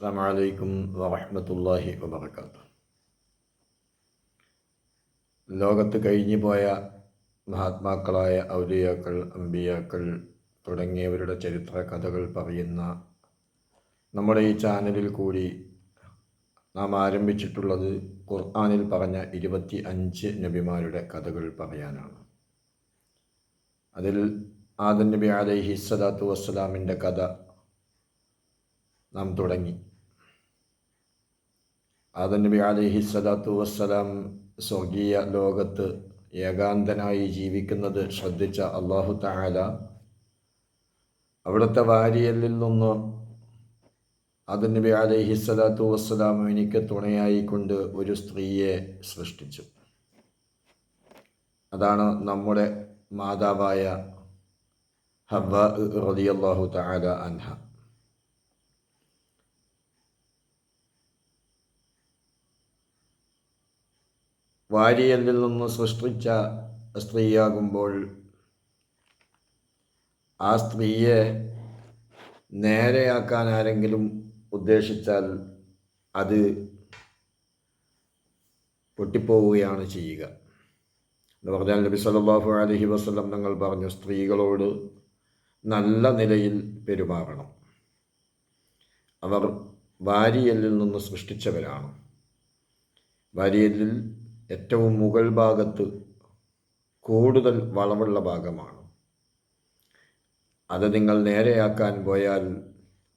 അസ്സാം വലൈക്കും വറഹമത്തല്ലാഹി വബർക്കാത്തു ലോകത്ത് കഴിഞ്ഞു പോയ മഹാത്മാക്കളായ ഔലിയാക്കൾ അമ്പിയാക്കൾ തുടങ്ങിയവരുടെ ചരിത്ര കഥകൾ പറയുന്ന നമ്മുടെ ഈ ചാനലിൽ കൂടി നാം ആരംഭിച്ചിട്ടുള്ളത് ഖുർആാനിൽ പറഞ്ഞ ഇരുപത്തി അഞ്ച് നബിമാരുടെ കഥകൾ പറയാനാണ്. അതിൽ ആദൻ നബി അലൈഹി സ്വലാത്തു വസ്സലാമിന്റെ കഥ നാം തുടങ്ങി. ആദൻ നബി അലൈഹി സ്വലാത്തു വസ്സലാം സ്വർഗീയ ലോകത്ത് ഏകാന്തനായി ജീവിക്കുന്നത് ശ്രദ്ധിച്ച അള്ളാഹു താല അവിടുത്തെ വാരിയലിൽ നിന്ന് ആദൻ നബി അലൈഹി സ്വലാത്തു വസ്സലാം എനിക്ക് തുണയായിക്കൊണ്ട് ഒരു സ്ത്രീയെ സൃഷ്ടിച്ചു. അതാണ് നമ്മുടെ മാതാവായ ഹബ്ബ റളിയല്ലാഹു താല അൻഹ. വാരിയലിൽ നിന്ന് സൃഷ്ടിച്ച സ്ത്രീയാകുമ്പോൾ ആ സ്ത്രീയെ നേരെയാക്കാൻ ആരെങ്കിലും ഉദ്ദേശിച്ചാൽ അത് പൊട്ടിപ്പോവുകയാണ് ചെയ്യുക. എന്ന് പറഞ്ഞാൽ നബി സല്ലല്ലാഹു അലഹി വസ്ലം തങ്ങൾ പറഞ്ഞു സ്ത്രീകളോട് നല്ല നിലയിൽ പെരുമാറണം. അവർ വാരിയലിൽ നിന്ന് സൃഷ്ടിച്ചവരാണ്. വാരിയലിൽ ഏറ്റവും മുകൾ ഭാഗത്ത് കൂടുതൽ വളവുള്ള ഭാഗമാണ്. അത് നിങ്ങൾ നേരെയാക്കാൻ പോയാൽ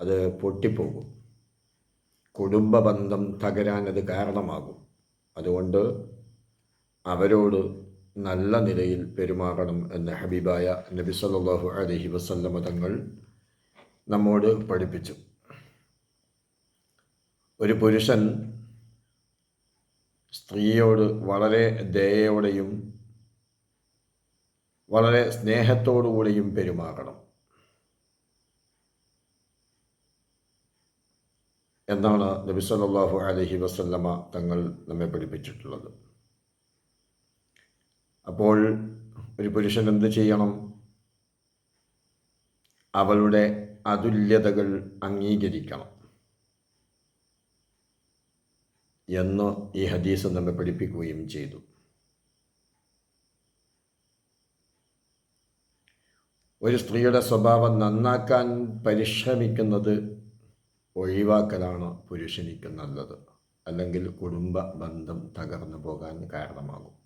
അത് പൊട്ടിപ്പോകും. കുടുംബ ബന്ധം തകരാൻ അത് കാരണമാകും. അതുകൊണ്ട് അവരോട് നല്ല നിലയിൽ പെരുമാറണം എന്ന് ഹബീബായ നബി സല്ലല്ലാഹു അലൈഹി വസല്ലമ തങ്ങൾ നമ്മോട് പഠിപ്പിച്ചു. ഒരു പുരുഷൻ സ്ത്രീയോട് വളരെ ദയയോടെയും വളരെ സ്നേഹത്തോടുകൂടിയും പെരുമാറണം. എന്നാണ് നബി സല്ലല്ലാഹു അലൈഹി വസല്ലമ തങ്ങൾ നമ്മെ പഠിപ്പിച്ചിട്ടുള്ളത്. അപ്പോൾ ഒരു പുരുഷൻ എന്ത് ചെയ്യണം? അവളുടെ അതുല്യതകൾ അംഗീകരിക്കണം. എന്ന് ഈ ഹദീസ് നമ്മെ പഠിപ്പിക്കുകയും ചെയ്തു. ഒരു സ്ത്രീയുടെ സ്വഭാവം നന്നാക്കാൻ പരിശ്രമിക്കുന്നത് ഒഴിവാക്കലാണ് പുരുഷനിക്ക് നല്ലത്. അല്ലെങ്കിൽ കുടുംബ ബന്ധം തകർന്നു പോകാൻ കാരണമാകും.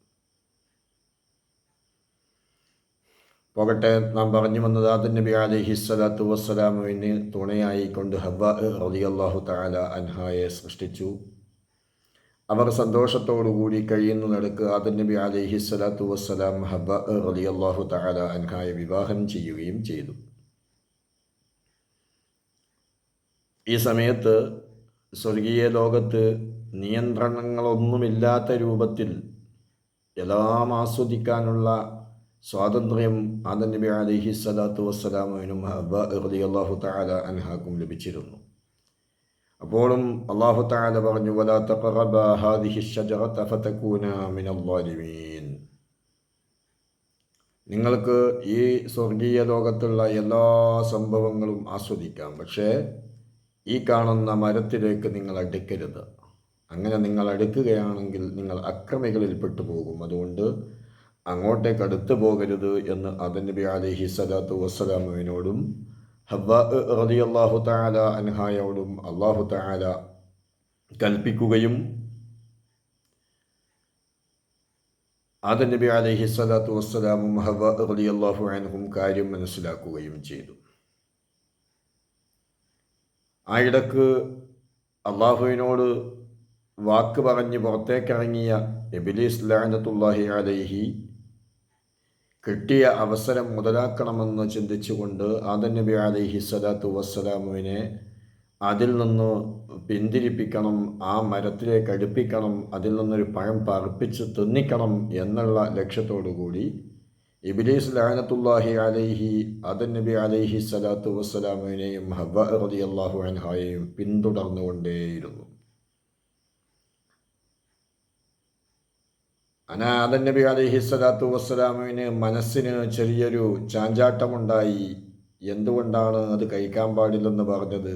പോകട്ടെ നാം പറഞ്ഞു വന്നത് ആദൻ നബി അലൈഹി സ്വലാത്തു വസ്സലാമിന് തുണയായിക്കൊണ്ട് ഹബ്ബ റളിയല്ലാഹു താല അൻഹായെ സൃഷ്ടിച്ചു. അവർ സന്തോഷത്തോടുകൂടി കഴിയുന്ന നടക്ക് ആദൻ നബി അലൈഹി സ്വലാത്തു വസ്സലാം ഹബ റളിയല്ലാഹു തആല അൻഹായെ വിവാഹം ചെയ്യുകയും ചെയ്തു. ഈ സമയത്ത് സ്വർഗീയ ലോകത്ത് നിയന്ത്രണങ്ങളൊന്നുമില്ലാത്ത രൂപത്തിൽ എല്ലാം ആസ്വദിക്കാനുള്ള സ്വാതന്ത്ര്യം ആദൻ നബി അലൈഹി സ്വലാത്തു വസ്സലാമിനും ഹബ റളിയല്ലാഹു തആല അൻഹാക്കും ലഭിച്ചിരുന്നു. അപ്പോഴും അള്ളാഹു താല പറഞ്ഞു നിങ്ങൾക്ക് ഈ സ്വർഗീയ ലോകത്തുള്ള എല്ലാ സംഭവങ്ങളും ആസ്വദിക്കാം. പക്ഷേ ഈ കാണുന്ന മരത്തിലേക്ക് നിങ്ങൾ അടുക്കരുത്. അങ്ങനെ നിങ്ങൾ അടുക്കുകയാണെങ്കിൽ നിങ്ങൾ അക്രമികളിൽ പെട്ടുപോകും. അതുകൊണ്ട് അങ്ങോട്ടേക്ക് അടുത്തു പോകരുത് എന്ന് അതിന്റെ നബി അലൈഹി സ്വലാത്തു വസ്സലാമുവിനോടും ഹബ്ബ റളിയല്ലാഹു തആല അൻഹായോടും അള്ളാഹു താല കൽപ്പിക്കുകയും ആദൻ നബി അലൈഹി സ്വലാത്തു വസ്സലാമും ഹവ റലി അള്ളാഹു അനഹും കാര്യം മനസ്സിലാക്കുകയും ചെയ്തു. ആ ഇടയ്ക്ക് അള്ളാഹുവിനോട് വാക്ക് പറഞ്ഞ് പുറത്തേക്കിറങ്ങിയ എബിലി ഇസ്ലാനത്തുല്ലാഹി അലൈഹി കിട്ടിയ അവസരം മുതലാക്കണമെന്ന് ചിന്തിച്ചുകൊണ്ട് ആദൻ നബി അലൈഹി സ്വലാത്തു വസ്സലാമുവിനെ അതിൽ നിന്ന് പിന്തിരിപ്പിക്കണം ആ മരത്തിലേക്ക് അടുപ്പിക്കണം അതിൽ നിന്നൊരു പഴം പറപ്പിച്ച് തിന്നിക്കണം എന്നുള്ള ലക്ഷ്യത്തോടുകൂടി ഇബിലീസ് ലാനത്തുല്ലാഹി അലൈഹി ആദൻ നബി അലൈഹി സലാത്തു വസ്സലാമുവിനെയും ഹബ്ബ അലി അള്ളാഹു അൻഹായെയും പിന്തുടർന്നുകൊണ്ടേയിരുന്നു. അനാദൻ നബി അലൈഹി സ്വലാത്തു വസ്സലാമിന് മനസ്സിന് ചെറിയൊരു ചാഞ്ചാട്ടമുണ്ടായി. എന്തുകൊണ്ടാണ് അത് കഴിക്കാൻ പാടില്ലെന്ന് പറഞ്ഞത്?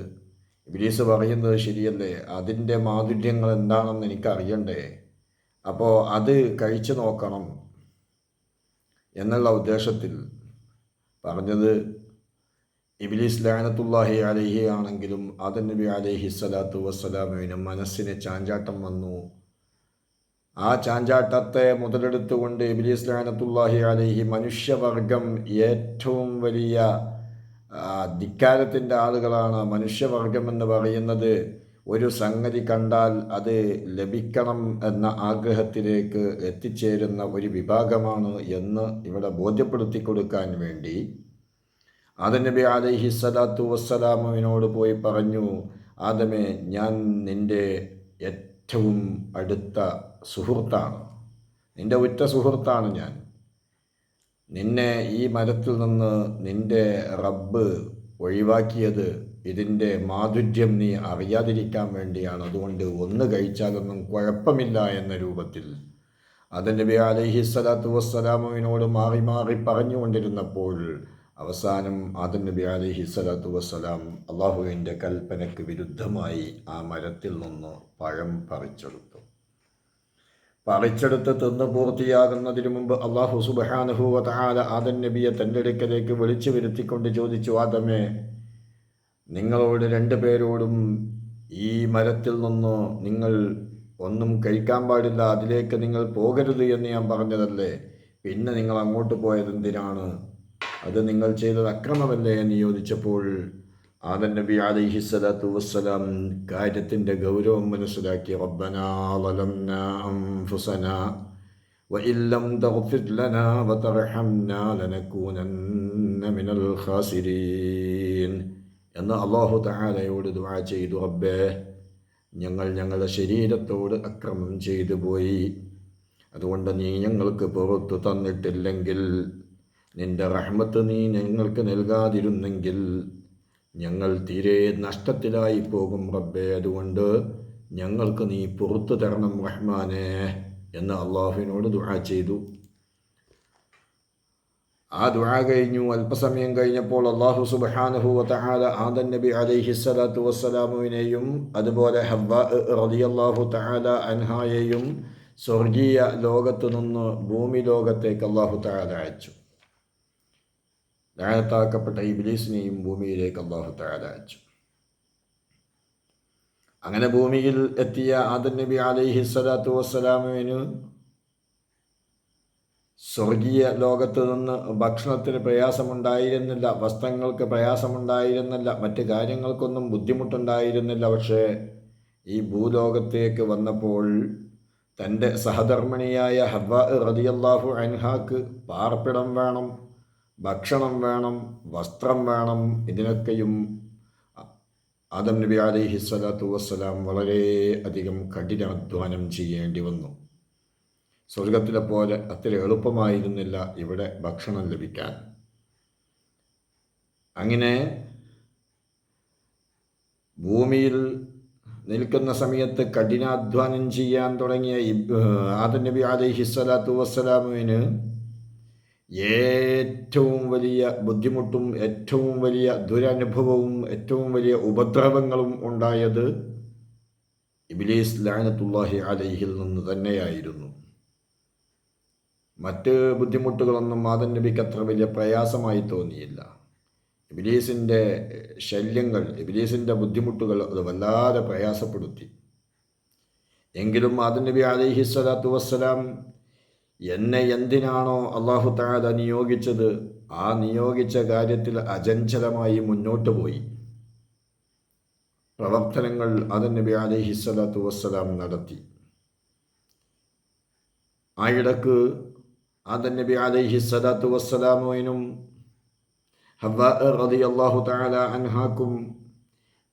ഇബ്ലീസ് പറയുന്നത് ശരിയല്ലേ? അതിന്റെ മാധുര്യങ്ങൾ എന്താണെന്ന് എനിക്കറിയണ്ടേ? അപ്പോൾ അത് കഴിച്ചു നോക്കണം എന്നുള്ള ഉദ്ദേശത്തിൽ പറഞ്ഞത് ഇബിലിസ് ലാനത്തുല്ലാഹി അലഹി ആണെങ്കിലും ആദൻ നബി അലഹി സ്വലാത്തു വസ്സലാമിനും മനസ്സിന് ചാഞ്ചാട്ടം വന്നു. ആ ചാഞ്ചാട്ടത്തെ മുതലെടുത്തുകൊണ്ട് ഇബ്ലീസ് ലാനത്തുല്ലാഹി അലഹി മനുഷ്യവർഗം ഏറ്റവും വലിയ ധിക്കാരത്തിന്റെ ആളുകളാണ് മനുഷ്യവർഗം എന്ന് പറയുന്നത്. ഒരു സംഗതി കണ്ടാൽ അത് ലഭിക്കണം എന്ന ആഗ്രഹത്തിലേക്ക് എത്തിച്ചേരുന്ന ഒരു വിഭാഗമാണ് എന്ന് ഇവിടെ ബോധ്യപ്പെടുത്തി കൊടുക്കാൻ വേണ്ടി. നബി അലഹി സലാത്തു വസ്സലാമുവിനോട് പോയി പറഞ്ഞു ആദമേ ഞാൻ നിന്റെ ഏറ്റവും അടുത്ത സുഹൃത്താണ്. നിന്റെ ഉറ്റ സുഹൃത്താണ് ഞാൻ. നിന്നെ ഈ മരത്തിൽ നിന്ന് നിന്റെ റബ്ബ് ഒഴിവാക്കിയത് ഇതിന്റെ മാധുര്യം നീ അറിയാതിരിക്കാൻ വേണ്ടിയാണ്. അതുകൊണ്ട് ഒന്ന് കഴിച്ചാലൊന്നും കുഴപ്പമില്ല എന്ന രൂപത്തിൽ. നബി അലഹി സ്വലാത്തു വസ്സലാമുവിനോട് മാറി മാറി പറഞ്ഞുകൊണ്ടിരുന്നപ്പോൾ അവസാനം ആദം നബി അലൈഹി സ്വലാത്തു വസ്സലാം അള്ളാഹുവിന്റെ കൽപ്പനയ്ക്ക് വിരുദ്ധമായി ആ മരത്തിൽ നിന്ന് പഴം പറിച്ചെടുത്തു. പറിച്ചെടുത്ത് തിന്ന് പൂർത്തിയാകുന്നതിന് മുമ്പ് അള്ളാഹു സുബഹാനുഭൂവത്താല താല ആദൻ നബിയെ തന്റെ അടുക്കലേക്ക് വിളിച്ചു വരുത്തിക്കൊണ്ട് ചോദിച്ചു ആദമേ നിങ്ങളോട് രണ്ടു പേരോടും ഈ മരത്തിൽ നിന്ന് നിങ്ങൾ ഒന്നും കഴിക്കാൻ പാടില്ല അതിലേക്ക് നിങ്ങൾ പോകരുത് എന്ന് ഞാൻ പറഞ്ഞതല്ലേ? പിന്നെ നിങ്ങൾ അങ്ങോട്ട് പോയത് എന്തിനാണ് അത് നിങ്ങൾ ചെയ്തത് അക്രമമല്ലേ? എന്ന് ചോദിച്ചപ്പോൾ ആദൻ നബി അലൈഹി സ്വലാത്തു വസ്സലാം കാര്യത്തിൻ്റെ ഗൗരവം മനസ്സിലാക്കി റബ്ബനാ ളലംനാ അൻഫുസനാ وإن لم تغفر لنا وترحمنا لنكونن من الخاسرين എന്ന് അള്ളാഹു തആലയോട് ദുആ ചെയ്തു റബ്ബേ ഞങ്ങൾ ഞങ്ങളുടെ ശരീരത്തോട് അക്രമം ചെയ്തു പോയി അതുകൊണ്ട് നീ ഞങ്ങൾക്ക് പുറത്തു തന്നിട്ടില്ലെങ്കിൽ നിന്റെ റഹ്മത്ത് നീ ഞങ്ങൾക്ക് നൽകാതിരുന്നെങ്കിൽ ഞങ്ങൾ തീരെ നഷ്ടത്തിലായി പോകും റബ്ബേ അതുകൊണ്ട് ഞങ്ങൾക്ക് നീ പുറത്തു തരണം റഹ്മാനെ എന്ന് അള്ളാഹുവിനോട് ദുആ ചെയ്തു. ആ ദുആ കഴിഞ്ഞു. അല്പസമയം കഴിഞ്ഞപ്പോൾ അള്ളാഹു സുബഹാനഹു വതആല ആദൻ നബി അലൈഹി സ്വലാത്തു വസ്സലാമുവിനെയും അതുപോലെ ഹബ്ബ തആല അൻഹായെയും സ്വർഗീയ ലോകത്തു നിന്ന് ഭൂമി ലോകത്തേക്ക് അള്ളാഹു തഹാല അയച്ചു. ലായത്താക്കപ്പെട്ട ഇബ്ലീസിനെയും ഭൂമിയിലേക്ക് അള്ളാഹു താല അയച്ചു. അങ്ങനെ ഭൂമിയിൽ എത്തിയ ആദൻ നബി അലൈഹി സ്വലാത്തു വസ്സലാമിന് സ്വർഗീയ ലോകത്ത് നിന്ന് ഭക്ഷണത്തിന് പ്രയാസമുണ്ടായിരുന്നില്ല വസ്ത്രങ്ങൾക്ക് പ്രയാസമുണ്ടായിരുന്നില്ല മറ്റ് കാര്യങ്ങൾക്കൊന്നും ബുദ്ധിമുട്ടുണ്ടായിരുന്നില്ല. പക്ഷേ ഈ ഭൂലോകത്തേക്ക് വന്നപ്പോൾ തന്റെ സഹധർമ്മിണിയായ ഹവ റതിയല്ലാഹു അൻഹാക്ക് പാർപ്പിടം വേണം. ഭക്ഷണം വേണം വസ്ത്രം വേണം ഇതിനൊക്കെയും ആദം നബി അലൈഹി സ്വലാത്തു വസ്സലാം വളരെ അധികം കഠിനാധ്വാനം ചെയ്യേണ്ടി വന്നു. സ്വർഗത്തിലെ പോലെ അത്ര എളുപ്പമായിരുന്നില്ല ഇവിടെ ഭക്ഷണം ലഭിക്കാൻ. അങ്ങനെ ഭൂമിയിൽ നിൽക്കുന്ന സമയത്ത് കഠിനാധ്വാനം ചെയ്യാൻ തുടങ്ങിയ ആദം നബി അലൈഹി സ്വലാത്തു വസ്സലാമുവിന് ഏറ്റവും വലിയ ബുദ്ധിമുട്ടും ഏറ്റവും വലിയ ദുരനുഭവവും ഏറ്റവും വലിയ ഉപദ്രവങ്ങളും ഉണ്ടായത് ഇബിലീസ് ലാനത്തുല്ലാഹി അലൈഹിൽ നിന്ന് തന്നെയായിരുന്നു. മറ്റ് ബുദ്ധിമുട്ടുകളൊന്നും മാതൻ നബിക്ക് അത്ര വലിയ പ്രയാസമായി തോന്നിയില്ല. ഇബിലീസിന്റെ ശല്യങ്ങൾ ഇബിലീസിന്റെ ബുദ്ധിമുട്ടുകൾ അത് വല്ലാതെ പ്രയാസപ്പെടുത്തി. എങ്കിലും മാതൻ നബി അലൈഹി സ്വലാത്തു വസ്സലാം എന്നെ എന്തിനാണോ അള്ളാഹു താല നിയോഗിച്ചത്? ആ നിയോഗിച്ച കാര്യത്തിൽ അചഞ്ചലമായി മുന്നോട്ട് പോയി. പ്രവർത്തനങ്ങൾ അത് നബി അലൈഹി സ്വലാത്തു വസ്സലാം നടത്തി. ആ ഇടയ്ക്ക് ആദൻ നബി വസ്സലാമിനും റതി അള്ളാഹു താല അൻഹാക്കും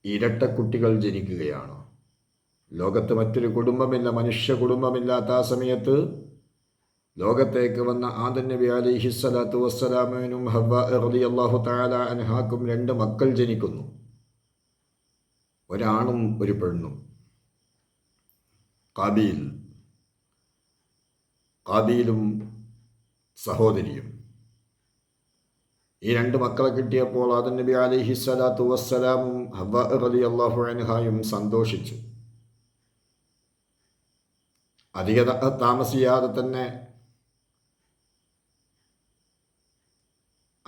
ഇരട്ട കുട്ടികൾ ജനിക്കുകയാണ്. ലോകത്ത് മറ്റൊരു കുടുംബമില്ല മനുഷ്യ കുടുംബമില്ലാത്ത ആ സമയത്ത് ലോകത്തേക്ക് വന്ന ആദൻ നബി അലിഹി സ്വലാത്തു വസ്സലാമിനും ഹബ്ബ റലി അള്ളാഹു താല അൻഹാക്കും രണ്ട് മക്കൾ ജനിക്കുന്നു. ഒരാണും ഒരു പെണ്ണും. കാബീൽ കാബീലും സഹോദരിയും. ഈ രണ്ട് മക്കളെ കിട്ടിയപ്പോൾ ആദൻ നബി അലിഹി സ്വലാത്തു വസ്സലാമും ഹബ്ബ റലി അള്ളാഹു അൻഹായും സന്തോഷിച്ചു. അധിക താമസിയാതെ തന്നെ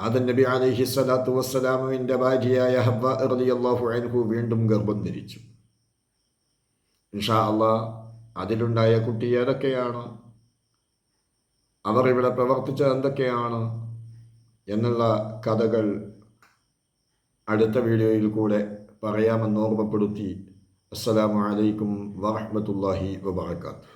ആദൻ നബി അലൈഹി സ്വലാത്തു വസ്സലാമുവിന്റെ ഭാര്യയായ ഹബ്ബ അറലി അള്ളാഹു അൻഹു വീണ്ടും ഗർഭം ധരിച്ചു ഇൻഷാ അള്ളാ അതിലുണ്ടായ കുട്ടി ഏതൊക്കെയാണ്? അവർ ഇവിടെ പ്രവർത്തിച്ചത് എന്തൊക്കെയാണ്? എന്നുള്ള കഥകൾ അടുത്ത വീഡിയോയിൽ കൂടെ പറയാമെന്ന് ഓർമ്മപ്പെടുത്തി. അസ്സലാമു അലൈക്കും വറഹ്മത്തുള്ളാഹി വബറകാതുഹു.